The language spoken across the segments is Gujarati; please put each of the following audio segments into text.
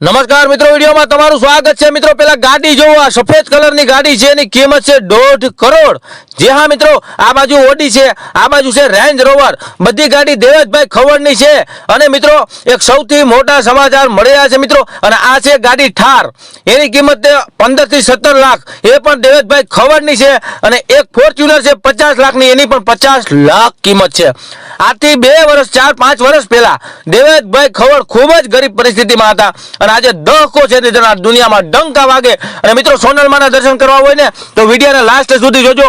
નમસ્કાર મિત્રો, વિડીયોમાં તમારું સ્વાગત છે. મિત્રો, પેલા ગાડી જોવો. આ સફેદ કલરની ગાડી છે. એની કિંમત છે દોઢ કરોડ. જે હા, મિત્રો, આ બાજુ ઓડી છે. આ બાજુ છે રેન્જ રોવર બધી ગાડી દેવજભાઈ ખવડની છે. અને મિત્રો, એક સૌથી મોટા સમાચાર મળી રહ્યા છે, મિત્રો. અને આ છે ગાડી ઠાર. એની કિંમત પંદરથી સત્તર લાખ. એ પણ દેવજભાઈ ખવડની છે અને એક ફોર્ચ્યુનર છે પચાસ લાખની. એની પણ પચાસ લાખ કિંમત છે. આથી બે વર્ષ, ચાર પાંચ વર્ષ પહેલા દેવજભાઈ ખવડ ખૂબ જ ગરીબ પરિસ્થિતિમાં હતા. અને આજે દહકો છે દુનિયામાં ડંકા વાગે. અને મિત્રો સોનલમાના દર્શન કરવા હોય ને, તો વિડીયોને લાસ્ટ સુધી જોજો.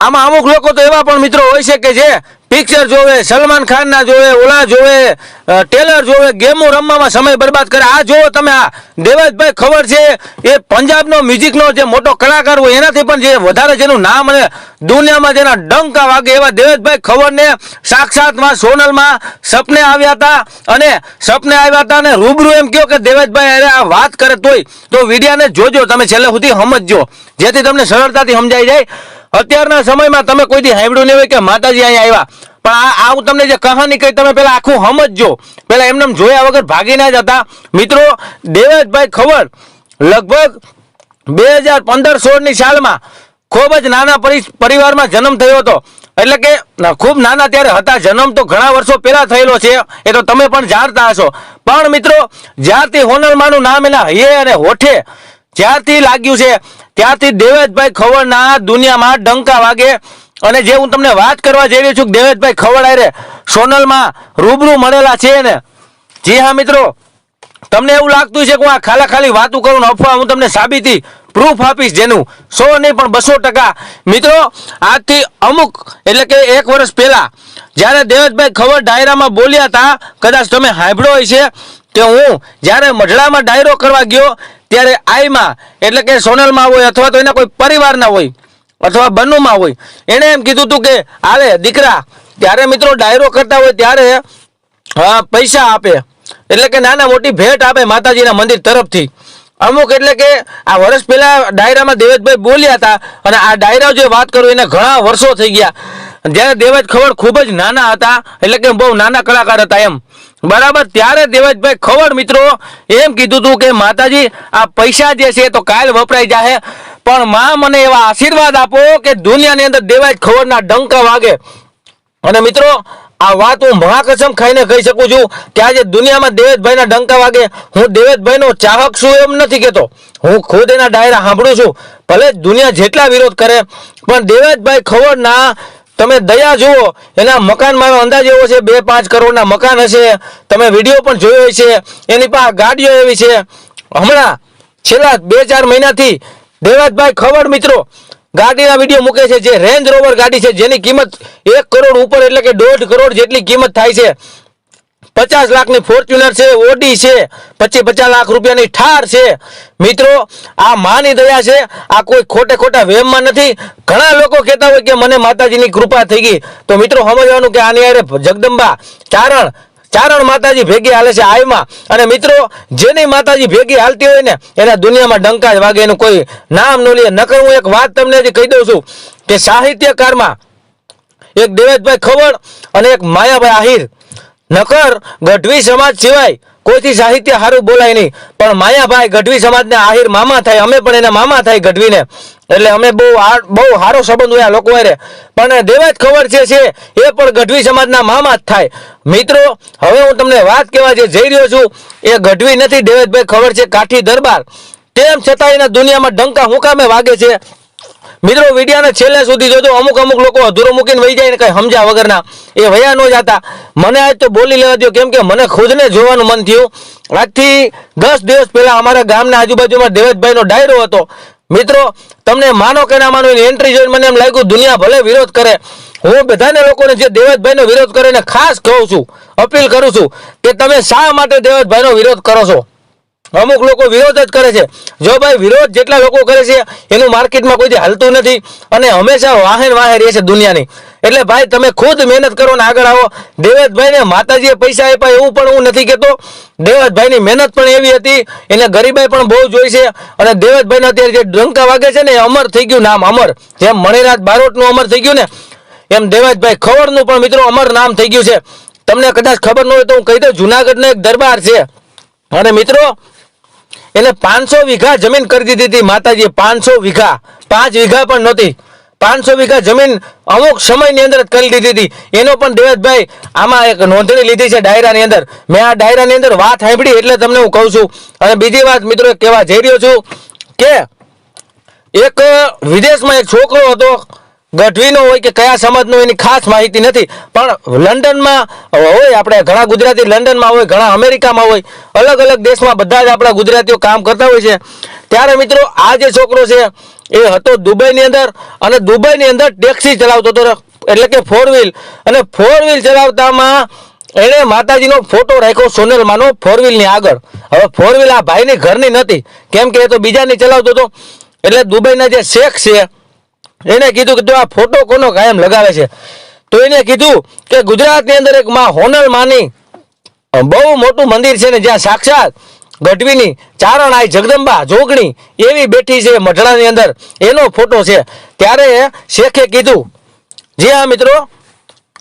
આમાં અમુક લોકો તો એવા પણ મિત્રો હોય છે કે જે પિક્ચર જોવે, સલમાન ખાન ના જોવે, ઓલા જોવે ટેલર જોવે, ગેમો રમવામાં સમય બરબાદ કરે. આ જોવો તમે આ દેવેશભાઈ ખબર છે, એ પંજાબનો મ્યુઝિકનો જે મોટો કલાકાર હોય, એનાથી પણ જે વધારે જેનું નામ અને દુનિયામાં જેના ડંકા વાગે એવા દેવેશભાઈ ખબરને સાક્ષાતમાં, સોનલમાં સપને આવ્યા હતા અને સપને આવ્યા હતા અને રૂબરૂ એમ કહ્યો કે દેવેશભાઈ અરે આ વાત કરે તોય. તો વિડીયાને જોજો, તમે છેલ્લે સુધી સમજજો. જેથી તમને સરળતાથી સમજાઈ જાય. અત્યારના સમયમાં તમે કોઈથી સાંભળ્યું નહીં હોય કે માતાજી અહીંયા આવ્યા. પણ આ આ હું તમને જે કહાની કહી તમે પેલા આખું સમજજો. પેલા એમને એમ જોયા વગર ભાગી ના જતા. મિત્રો દેવેશભાઈ ખબર, લગભગ બે હજાર પંદર સોળની સાલમાં ખૂબ જ નાના પરી- પરિવારમાં જન્મ થયો હતો. એટલે કે ખૂબ નાના ત્યારે હતા. જન્મ તો ઘણા વર્ષો પહેલા થયેલો છે. એ તો તમે પણ જાણતા હશો. પણ મિત્રો, જ્યારથી હોનરમાનું નામ એના હૈયે અને હોઠે જ્યારથી લાગ્યું છે, ત્યારથી દેવેશભાઈ ખવડના દુનિયામાં ડંકા વાગે. અને જે હું તમને વાત કરવા જઈ રહ્યો છું દેવેશભાઈ ખવડ આરે સોનલમાં રૂબરૂ મળેલા છે ને. જી હા મિત્રો, તમને એવું લાગતું છે કે હું આ ખાલા ખાલી વાતું કરું અફવા, હું તમને સાબિતી પ્રૂફ આપીશ જેનું. સો નહીં, પણ બસો ટકા. મિત્રો, આજથી અમુક, એટલે કે એક વર્ષ પહેલા, જ્યારે દેવેશભાઈ ખબર ડાયરામાં બોલ્યા હતા, કદાચ તમે સાંભળ્યો હોય છે કે હું જ્યારે મઢડામાં ડાયરો કરવા ગયો, ત્યારે આઈમાં, એટલે કે સોનલમાં હોય અથવા તો એના કોઈ પરિવારના હોય, અથવા બન્નુમાં હોય, એણે એમ કીધું હતું કે આવે દીકરા, ત્યારે મિત્રો ડાયરો કરતા હોય ત્યારે પૈસા આપે. એટલે કે નાના મોટી ભેટ આપે માતાજીના મંદિર તરફથી. અમુક એટલે કે આ વર્ષ પહેલા ડાયરામાં દેવેશભાઈ બોલ્યા હતા, અને આ ડાયરા જે વાત કરું, એને ઘણા વર્ષો થઈ ગયા. જ્યારે દેવેશ ખવડ ખૂબ જ નાના હતા, એટલે કે બહુ નાના કલાકાર હતા એમ. બરાબર, ત્યારે દેવજભાઈ ખવડ મિત્રો એમ કીધું હતું કે માતાજી, આ પૈસા જે છે તો કાલ વપરાઈ જાહે. પણ માં મને એવા આશીર્વાદ આપો કે દુનિયાની અંદર દેવાજ ખબરના ડંકા વાગે. અને મિત્રો, આ વાત હું મહાકસમ ખાઈને કહી શકું છું કે આજે દુનિયામાં દેવેશભાઈના ડંકા વાગે. હું દેવેશભાઈનો ચાહક છું એમ નથી કહેતો. હું ખુદ એના ડાયરા સાંભળું છું. ભલે દુનિયા જેટલા વિરોધ કરે, પણ દેવેશભાઈ ખવડના તમે દયા જુઓ, એના મકાન મારો અંદાજ એવો છે, બે પાંચ કરોડના મકાન હશે, તમે વીડિયો પણ જોયો હશે, એની પાસે ગાડીઓ એવી છે. હમણાં, છેલ્લા બે ચાર મહિનાથી દેવાજભાઈ ખવડ મિત્રો, ગાડીના વીડિયો મૂકે છે, જે રેન્જ રોવર ગાડી છે, જેની કિંમત એક કરોડ ઉપર એટલે કે દોઢ કરોડ જેટલી કિંમત થાય છે. પચાસ લાખની ફોર્ચ્યુનર છે, ઓડી છે પચીસ પચાસ લાખ રૂપિયાની ઠાર છે. મિત્રો, આ માની દયા છે, આ કોઈ ખોટે ખોટા વેમમાં નથી. ઘણા લોકો કહેતા હોય કે મને માતાજીની કૃપા થઈ ગઈ. તો મિત્રો, સમજવાનું કે આની હારે જગદંબા ચારણ ચારણ માતાજી ભેગી હાલે છે આયમાં. અને મિત્રો, જેની માતાજી ભેગી હાલતી હોય ને, એના દુનિયામાં ડંકા જ વાગે એનું કોઈ નામ ન લે. નકર હું એક વાત તમને હજી કહી દઉં છું કે સાહિત્યકારમાં એક દેવેશભાઈ ખવડ અને એક માયાભાઈ આહિર નકર ગઢવી સમાજ સિવાય કોઈથી સાહિત્ય સારું બોલાય નહીં. પણ માયાભાઈ ગઢવી સમાજને આહિર મામા થાય, અમે પણ એના મામા થાય ગઢવીને. એટલે અમે બહુ બહુ સારો સંબંધ હોય આ લોકો અરે પણ દેવાજ ખબર છે છે, એ પણ ગઢવી સમાજના મામા જ થાય. મિત્રો, હવે હું તમને વાત કહેવા જે જઈ રહ્યો છું, એ ગઢવી નથી દેવેજભાઈ ખબર છે કાઠી દરબાર. તેમ છતાં એના દુનિયામાં ડંકા હુકામે વાગે છે. મિત્રો, વિડિયાને છેલ્લે સુધી જોજો, અમુક અમુક લોકો અધૂરો મૂકીને વહી જાય ને કઈ સમજ્યા વગરના. એ વયા ન જતા. મને આજ તો બોલી લેવા દો કેમ કે મને ખુદને જોવાનું મન થયું. આજથી દસ દિવસ પહેલા અમારા ગામના આજુબાજુમાં દેવેશભાઈનો ડાયરો હતો. મિત્રો, તમને માનો કે ના માનો એની એન્ટ્રી જોઈને મને એમ લાગ્યું, દુનિયા ભલે વિરોધ કરે. હું બધાને લોકોને જે દેવેશભાઈનો વિરોધ કરે ખાસ કહું છું, અપીલ કરું છું કે તમે શા માટે દેવેશભાઈનો વિરોધ કરો છો? અમુક લોકો વિરોધ જ કરે છે. જો ભાઈ વિરોધ જેટલા લોકો કરે છે, એનું માર્કેટમાં કોઈ હાલતું નથી અને હંમેશા વાહન વાહે રહે છે દુનિયાની. એટલે ભાઈ તમે ખુદ મહેનત કરો ને આગળ આવો. દેવેશભાઈને માતાજીએ પૈસા આપ્યા એવું પણ હું નથી કહેતો દેવેશભાઈની મહેનત પણ એવી હતી, એને ગરીબાઈ પણ બહુ જોઈ છે અને દેવેશભાઈને અત્યારે જે ડંકા વાગે છે ને, એ અમર થઈ ગયું નામ, અમર. જેમ મણિરાજ બારોટનું અમર થઈ ગયું ને, એમ દેવેશભાઈ ખવડનું પણ મિત્રો અમર નામ થઈ ગયું છે. તમને કદાચ ખબર ન હોય તો હું કહી દઉં, જુનાગઢનો એક દરબાર છે. અને મિત્રો એને પાંચસો વીઘા જમીન કરી દીધી હતી માતાજીએ, પાંચસો વીઘા. પાંચ વીઘા પણ નહોતી. પાંચસો વીઘા જમીન અમુક સમયની અંદર કરી દીધી હતી. એનો પણ દેવેશભાઈ આમાં એક નોંધણી લીધી છે ડાયરાની અંદર. મેં આ ડાયરાની અંદર વાત સાંભળી એટલે તમને હું કહું છું. અને બીજી વાત મિત્રો કહેવા જઈ રહ્યો છું કે એક વિદેશમાં એક છોકરો હતો ગઢવીનો હોય કે કયા સમાજનો એની ખાસ માહિતી નથી. પણ લંડનમાં હોય આપણે ઘણા ગુજરાતી લંડનમાં હોય, ઘણા અમેરિકામાં હોય, અલગ અલગ દેશમાં બધા જ આપણા ગુજરાતીઓ કામ કરતા હોય છે. ત્યારે મિત્રો, આ જે છોકરો છે, એ હતો દુબઈની અંદર અને દુબઈની અંદર ટેક્સી ચલાવતો હતો, એટલે કે ફોર વ્હીલ અને ફોર વ્હીલ ચલાવતામાં એણે માતાજીનો ફોટો રાખ્યો સોનલમાંનો ફોર વ્હીલની આગળ. હવે ફોર વ્હીલ આ ભાઈની ઘરની નથી. કેમ કે એ તો બીજાની ચલાવતો હતો. એટલે દુબઈના જે શેખ છે એને કીધું કે તું આ ફોટો કોનો કાયમ લગાવે છે? તો એને કીધું કે ગુજરાતની અંદર એક માં હોનલ માની બહુ મોટું મંદિર છે ને જ્યાં સાક્ષાત ગઢવીની ચારણ આઈ જગદંબા જોગણી એવી બેઠી છે મઢડાની અંદર. એનો ફોટો છે. ત્યારે શેખે કીધું, જી હા મિત્રો,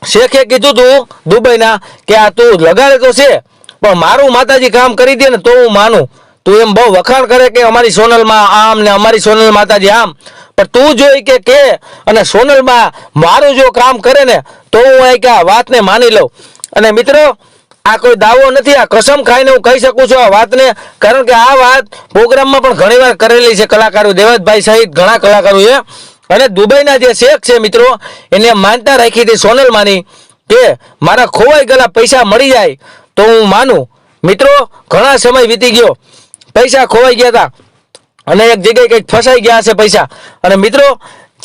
શેખે કીધું તું દુબઈના કે આ તું લગાડે તો છે, પણ મારું માતાજી કામ કરી દે ને તો હું માનું. તું એમ બહુ વખાણ કરે કે અમારી સોનલમાં આમ ને અમારી સોનલ માતાજી આમ. પણ તું જોઈ કે કે અને સોનલમાં મારું જો કામ કરે ને, તો હું અહીં આ વાતને માની લઉં. અને મિત્રો, આ કોઈ દાવો નથી, આ કસમ ખાઈને હું કહી શકું છું આ વાતને, કારણ કે આ વાત પ્રોગ્રામમાં પણ ઘણીવાર કરેલી છે કલાકારો દેવતભાઈ સહિત ઘણા કલાકારોએ અને દુબઈના જે શેખ છે મિત્રો, એને માનતા રાખી હતી સોનલમાંની કે મારા ખોવાઈ ગયેલા પૈસા મળી જાય તો હું માનું. મિત્રો, ઘણા સમય વીતી ગયો. પૈસા ખોવાઈ ગયા હતા અને એક જગ્યાએ કંઈક ફસાઈ ગયા હશે પૈસા. અને મિત્રો,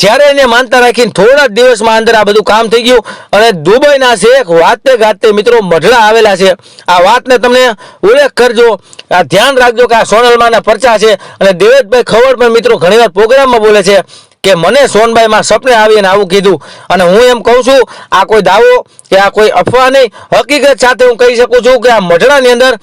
જ્યારે એને માનતા રાખીને થોડા જ દિવસમાં અંદર આ બધું કામ થઈ ગયું. અને દુબઈના શેખ વાતે ગાતે મિત્રો મઢડા આવેલા છે. આ વાતને તમને ઉલ્લેખ કરજો. આ ધ્યાન રાખજો કે આ સોનલમાના પરચા છે. અને દેવેશભાઈ ખવડ પણ મિત્રો ઘણીવાર પ્રોગ્રામમાં બોલે છે કે મને સોનબાઈમાં સપને આવીને આવું કીધું. અને હું એમ કહું છું, આ કોઈ દાવો કે આ કોઈ અફવા નહીં. હકીકત સાથે હું કહી શકું છું કે આ મઢડાની અંદર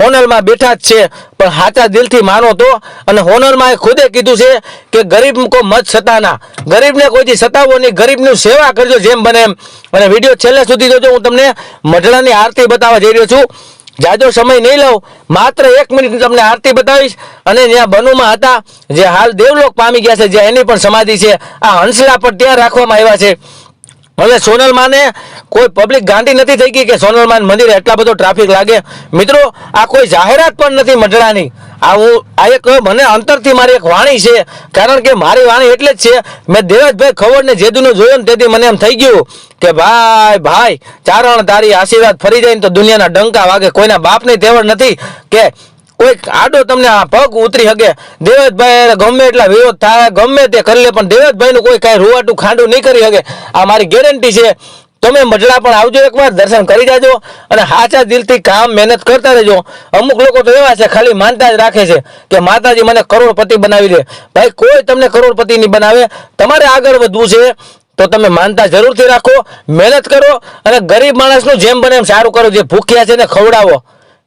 હોનલમાં બેઠા જ છે. પણ સાચા દિલથી માનો તો. અને હોનલમાં એ ખુદે કીધું છે કે ગરીબ કો મત સતાના. ગરીબને કોઈથી સતાવો નહીં. ગરીબનું સેવા કરજો જેમ બને એમ. અને વીડિયો છેલ્લે સુધી જોજો. હું તમને મઢડાની આરતી બતાવવા જઈ રહ્યો છું. જાજો સમય નહીં લઉં. માત્ર એક મિનિટ તમને આરતી બતાવીશ. અને જ્યાં બનુમાં હતા જે હાલ દેવલોક પામી ગયા છે. જ્યાં એની પણ સમાધિ છે. આ હંસલા પર ત્યાં રાખવામાં આવ્યા છે. હવે સોનલમાને કોઈ પબ્લિક ગાંડી નથી થઈ ગઈ કે સોનલમાન મંદિરે એટલા બધો ટ્રાફિક લાગે? મિત્રો, આ કોઈ જાહેરાત પણ નથી મંડળાની. આ હું, આ એક મને અંતરથી મારી એક વાણી છે. કારણ કે મારી વાણી એટલે જ છે, મેં દેવજભાઈ ખવડને જેદુનું જોયું ને તેથી મને એમ થઈ ગયું કે ભાઈ ભાઈ, ચારણ તારી આશીર્વાદ ફરી જાય ને તો દુનિયાના ડંકા વાગે. કોઈના બાપની તેવડ નથી કે કોઈ આડો તમને આ પગ ઉતરી શકે દેવતભાઈ હારે ગમે એટલા વિરોધ થાય, ગમે તે કરી લે, પણ દેવતભાઈનું કોઈ કાંઈ રૂવાટું ખાંડું નહીં કરી શકે આ મારી ગેરંટી છે. તમે મઢડા પણ આવજો એકવાર, દર્શન કરી જાજો અને સાચા દિલથી કામ, મહેનત કરતા રહેજો. અમુક લોકો તો એવા છે, ખાલી માનતા જ રાખે છે કે માતાજી મને કરોડપતિ બનાવી દે. ભાઈ, કોઈ તમને કરોડપતિ નહીં બનાવે. તમારે આગળ વધવું છે, તો તમે માનતા જરૂરથી રાખો, મહેનત કરો અને ગરીબ માણસનું જેમ બને એમ સારું કરો. જે ભૂખ્યા છે ને ખવડાવો.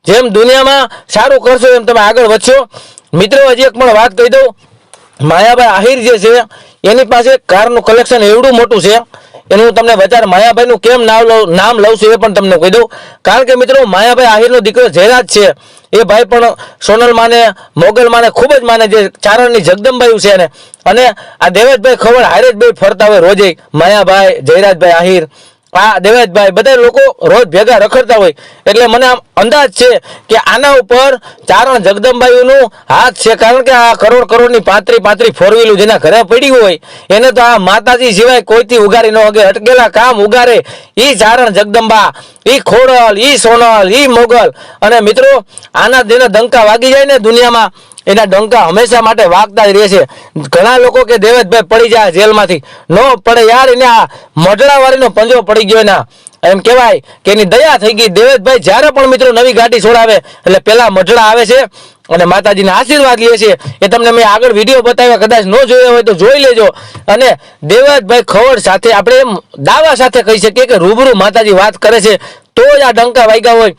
જેમ દુનિયામાં સારું કરશો એમ તમે આગળ વધશો. મિત્રો, હજી એક પણ વાત કહી દઉં. માયાભાઈ આહિર જે છે, એની પાસે કારનું કલેક્શન એવડું મોટું છે. એનું હું તમને બજાર માયાભાઈનું કેમ નામ લઉં નામ લઉં છું એ પણ તમને કહી દઉં. કારણ કે મિત્રો, માયાભાઈ આહિરનો દીકરો જયરાજ છે. એ ભાઈ પણ સોનલ માને, મોગલ માને, ખૂબ જ માને જે ચારણની જગદંબાયું છે એને. અને આ દેવેશભાઈ ખબર હારે જ બે ફરતા હોય રોજે. માયાભાઈ, જયરાજભાઈ આહિર. આ દેવેશભાઈ બધા લોકો રોજ ભેગા રખડતા હોય. એટલે મને આમ અંદાજ છે કે આના ઉપર ચારણ જગદંબાઈનું હાથ છે. કારણ કે આ કરોડ કરોડની પાંત્રી પાંત્રી ફોર જેના ઘરે પડી હોય, એને તો આ માતાજી સિવાય કોઈથી ઉગારી ન હગે અટકેલા કામ ઉગારે. એ ચારણ જગદંબા, ઈ ખોડલ, ઈ સોનલ, ઈ મોગલ. અને મિત્રો, આના જેને દંકા વાગી જાય ને દુનિયામાં એના ડંકા હંમેશા માટે વાગતા જ રહે છે. ઘણા લોકો કે દેવેશભાઈ પડી જાય જેલમાંથી. નો પડે યાર, એને આ મઢડાવાળીનો પંજો પડી ગયો એના. એમ કહેવાય કે એની દયા થઈ ગઈ. દેવેશભાઈ જ્યારે પણ મિત્રો નવી ગાડી છોડાવે, એટલે પહેલાં મઢડા આવે છે અને માતાજીના આશીર્વાદ લે છે. એ તમને મેં આગળ વીડિયો બતાવ્યા, કદાચ ન જોયો હોય તો જોઈ લેજો. અને દેવતભાઈ ખવડ સાથે આપણે દાવા સાથે કહી શકીએ કે રૂબરૂ માતાજી વાત કરે છે. તો જ આ ડંકા વાગ્યા હોય.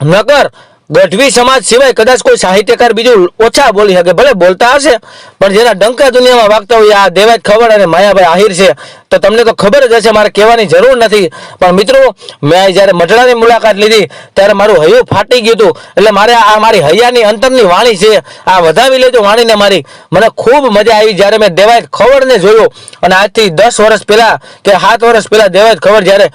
નકર ગઢવી સમાજ સિવાય કદાચ કોઈ સાહિત્યકાર બીજું ઓછા બોલી શકે, ભલે બોલતા હશે, પણ જેના ડંકા દુનિયામાં વાગતા હોય આ દેવાજ ખબર અને માયાભાઈ આહિર છે. તો તમને તો ખબર જ હશે, મારે કહેવાની જરૂર નથી. પણ મિત્રો, મેં જ્યારે મઢડાની મુલાકાત લીધી, ત્યારે મારું હૈયું ફાટી ગયું હતું. એટલે મારે આ મારી હૈયાની અંતરની વાણી છે, આ વધાવી લેજો વાણીને મારી. મને ખૂબ મજા આવી જ્યારે મેં દેવાયત ખવડને જોયો. અને આજથી દસ વર્ષ પહેલા કે સાત વર્ષ પહેલા દેવાયત ખવડ જ્યારે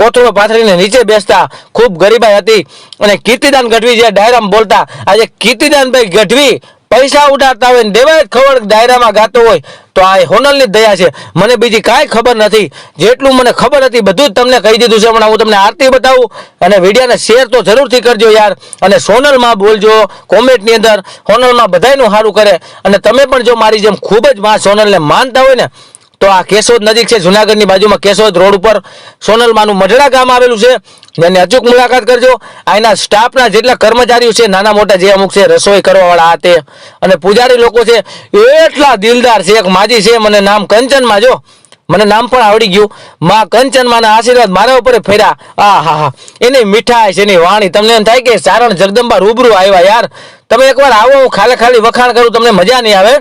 કોથળો પાથરીને નીચે બેસતા, ખૂબ ગરીબાઈ હતી. અને કીર્તિદાન ગઢવી જે ડાયરામ બોલતા, આજે કીર્તિદાનભાઈ ગઢવી પૈસા ઉઠાડતા હોય ને દેવાય ખવડ ડાયરામાં ગાતો હોય. તો આ હોનલની જ દયા છે. મને બીજી કાંઈ ખબર નથી. જેટલું મને ખબર હતી બધું જ તમને કહી દીધું છે. હમણાં હું તમને આરતી બતાવું અને વિડીયાને શેર તો જરૂરથી કરજો યાર. અને સોનલમાં બોલજો, કોમેન્ટની અંદર હોનલમાં બધાયનું સારું કરે. અને તમે પણ જો મારી જેમ ખૂબ જ માં સોનલને માનતા હોય ને તો આ કેશોદ નજીક છે, જુનાગઢની બાજુમાં કેશોદ રોડ ઉપર સોનલમાનું મઢડા ગામ આવેલું છે. એને અચૂક મુલાકાત કરજો. અહીંના સ્ટાફના જેટલા કર્મચારીઓ છે, નાના મોટા જે અમુક છે, રસોઈ કરવાવાળા આ તે અને પૂજારી લોકો છે, એટલા દિલદાર છે, એક માજી છે, મને નામ કંચનમાં જો. મને નામ પણ આવડી ગયું. માં કંચનમાના આશીર્વાદ મારા ઉપર ફેર્યા. આ હા હા. એની મીઠાઈ છે, એની વાણી. તમને એમ થાય કે સારણ જગદંબા રૂબરૂ આવ્યા યાર. તમે એકવાર આવો, હું ખાલી ખાલી વખાણ કરું, તમને મજા નહીં આવે.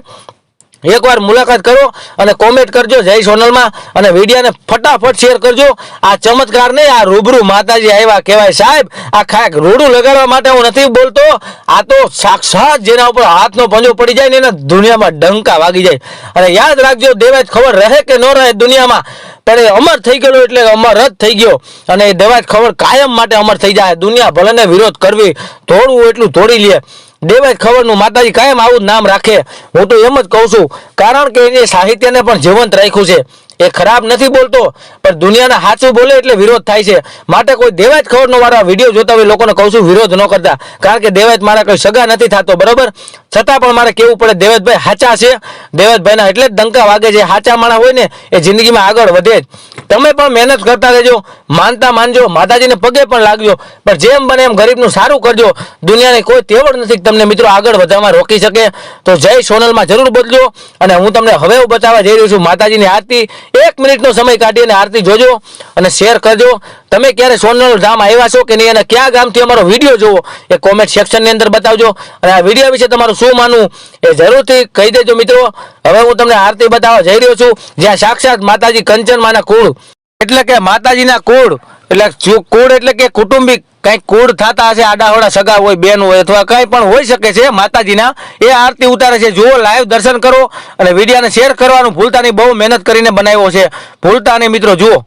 એકવાર મુલાકાત કરો અને કોમેન્ટ કરજો જય સોનલમાં અને વિડીયાને ફટાફટ શેર કરજો. આ ચમત્કાર નહીં, આ રૂબરૂ માતાજી આવ્યા કહેવાય. સાહેબ, આ ખાક રૂડું લગાડવા માટે હું નથી બોલતો. આ તો સાક્ષાત જેના ઉપર હાથનો પંજો પડી જાય ને એના દુનિયામાં ડંકા વાગી જાય. અને યાદ રાખજો દેવાજ ખબર રહે કે ન રહે દુનિયામાં? પણ અમર થઈ ગયેલો એટલે અમર જ થઈ ગયો. અને એ દેવાજ ખબર કાયમ માટે અમર થઈ જાય. દુનિયા ભલેને વિરોધ કરવી, થોડું એટલું તોડી લે. દેવાજ ખબરનું માતાજી કાયમ આવું નામ રાખે. હું તો એમ જ કહું છું, કારણ કે એને સાહિત્યને પણ જીવંત રાખ્યું છે. એ ખરાબ નથી બોલતો, પણ દુનિયાના સાચું બોલે એટલે વિરોધ થાય છે. માટે કોઈ દેવાજ ખબરનો મારા વીડિયો જોતા હોય લોકોને કહું છું, વિરોધ ન કરતા. કારણ કે દેવાજ મારા કોઈ સગા નથી થતો, બરોબર? છતાં પણ મારે કેવું પડે દેવેશભાઈ હાચા છે. દેવતભાઈના એટલે જ ડંકા વાગે છે. હાચા માણા હોય ને, એ જિંદગીમાં આગળ વધે જ. તમે પણ મહેનત કરતા રહેજો, માનતા માનજો, માતાજીને પગે પણ લાગજો, પણ જેમ બને એમ ગરીબનું સારું કરજો. દુનિયાની કોઈ તેવડ નથી તમને મિત્રો આગળ વધવામાં રોકી શકે. તો જય સોનલમાં જરૂર બદલો અને હું તમને હવે બતાવવા જઈ રહ્યો છું, માતાજીની આરતી એક મિનિટનો સમય કાઢીને આરતી જોજો અને શેર કરજો. તમે ક્યારે સોનલ ધામ આવ્યા છો કે નહીં અને કયા ગામથી અમારો વીડિયો જોવો, એ કોમેન્ટ સેક્શનની અંદર બતાવજો. અને આ વીડિયો વિશે તમારું શું માનવું એ જરૂરથી કહી દેજો મિત્રો. હવે હું તમને આરતી બતાવવા જઈ રહ્યો છું, જ્યાં સાક્ષાત માતાજી કંચનમાના કુળ. એટલે કે માતાજીના કુળ, એટલે કુળ એટલે કે કુટુંબિક કંઈક કુળ થતા હશે, આડાહોડા સગા હોય, બેન હોય અથવા કઈ પણ હોઈ શકે છે, માતાજીના, એ આરતી ઉતારે છે. જુઓ લાઈવ દર્શન કરો અને વિડીયોને શેર કરવાનું ભૂલતા બહુ મહેનત કરીને બનાવ્યો છે. ભૂલતા મિત્રો, જુઓ.